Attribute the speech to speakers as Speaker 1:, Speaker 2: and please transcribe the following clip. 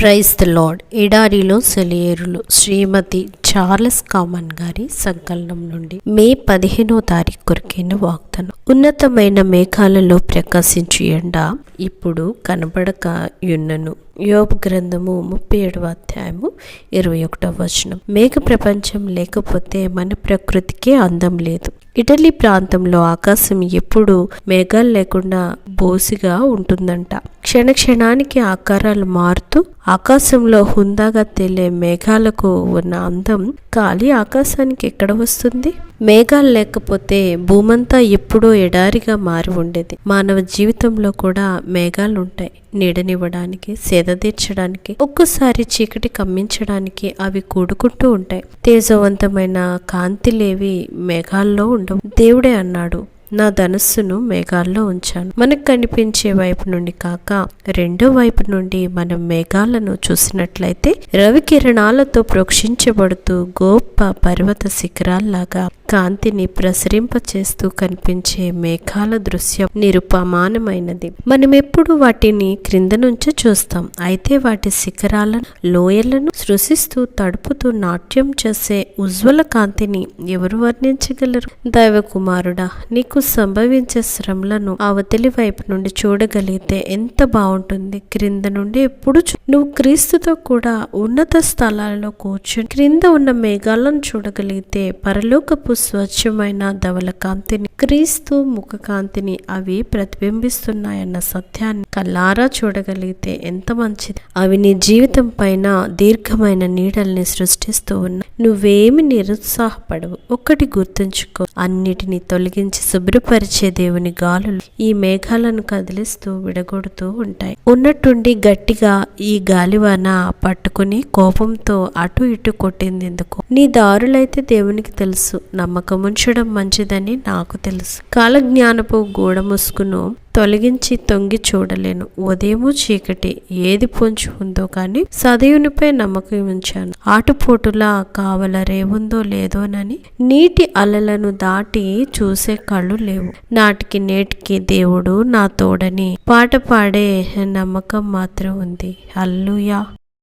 Speaker 1: క్రైస్త the lord. ఎడారిలో సెలియేరులు. శ్రీమతి Charles common గారి సంకలనం నుండి మే పదిహేనో తారీఖు కొరికైన వాగ్దానం. ఉన్నతమైన మేఘాలలో ప్రకాశించు ఎండ ఇప్పుడు కనబడక యున్నను. గ్రంథము ముప్పై ఏడవ అధ్యాయము ఇరవై ఒకటవ వచనం. మేఘ ప్రపంచం లేకపోతే మన ప్రకృతికే అందం లేదు. ఇటలీ ప్రాంతంలో ఆకాశం ఎప్పుడు మేఘాలు లేకుండా బోసిగా ఉంటుందంట. క్షణ క్షణానికి ఆకారాలు మారుతూ ఆకాశంలో హుందాగా తేలే మేఘాలకు ఉన్న అందం ఖాళీ ఆకాశానికి ఎక్కడ వస్తుంది? మేఘాలు లేకపోతే భూమంతా ఎప్పుడో ఎడారిగా మారి ఉండేది. మానవ జీవితంలో కూడా మేఘాలు ఉంటాయి నీడనివ్వడానికి సేద తీర్చడానికి ఒక్కసారి చీకటి కమ్మించడానికి అవి కూడుకుంటూ ఉంటాయి. తేజవంతమైన కాంతిలేవి మేఘాల్లో ఉండవు. దేవుడే అన్నాడు. నా ధనస్సును మేఘాల్లో ఉంచాను. మనకు కనిపించే వైపు నుండి కాక రెండో వైపు నుండి మనం మేఘాలను చూసినట్లయితే రవి కిరణాలతో ప్రోక్షించబడుతూ గొప్ప పర్వత శిఖరాల్లాగా కాంతిని ప్రసరింపచేస్తూ కనిపించే మేఘాల దృశ్యం నిరుపమానమైనది. మనమెప్పుడు వాటిని క్రింద నుంచి చూస్తాం. అయితే వాటి శిఖరాలను లోయలను సృశిస్తూ తడుపుతూ నాట్యం చేసే ఉజ్వల కాంతిని ఎవరు వర్ణించగలరు? దైవ కుమారుడా నీకు సంభవించే శ్రమలను అవతలి వైపు నుండి చూడగలిగితే ఎంత బాగుంటుంది క్రింద నుండి ఎప్పుడు చూ- నువ్వు క్రీస్తుతో కూడా ఉన్నత స్థలాలలో కూర్చుని క్రింద ఉన్న మేఘాలను చూడగలిగితే పరలోకపు స్వచ్ఛమైన ధవల కాంతిని క్రీస్తు ముఖ కాంతిని అవి ప్రతిబింబిస్తున్నాయన్న సత్యాన్ని కల్లారా చూడగలిగితే ఎంత మంచిది? అవి నీ జీవితం పైన దీర్ఘమైన నీడల్ని సృష్టిస్తూ ఉన్నాయి నువ్వేమి నిరుత్సాహపడవు. ఒక్కటి గుర్తుంచుకో అన్నిటిని తొలగించి శుభ్రపరిచే దేవుని గాలులు ఈ మేఘాలను కదిలిస్తూ విడగొడుతూ ఉంటాయి. ఉన్నట్టుండి గట్టిగా ఈ గాలివాన పట్టుకుని కోపంతో అటు ఇటు కొట్టింది ఎందుకు నీ దారులైతే దేవునికి తెలుసు. నమ్మకముంచడం మంచిదని నాకు తెలుసు. కాలజ్ఞానపు గూడ ముసుగును తొలగించి తొంగి చూడలేను. ఉదయము చీకటి ఏది పొంచి ఉందో కానీ సదయునిపై నమ్మకం ఉంచాను. ఆటుపోటులా కావల రేవుందో లేదోనని నీటి అలలను దాటి చూసే కళ్ళు లేవు. నాటికి నేటికి దేవుడు నా తోడని పాట పాడే నమ్మకం మాత్రం ఉంది. అల్లుయా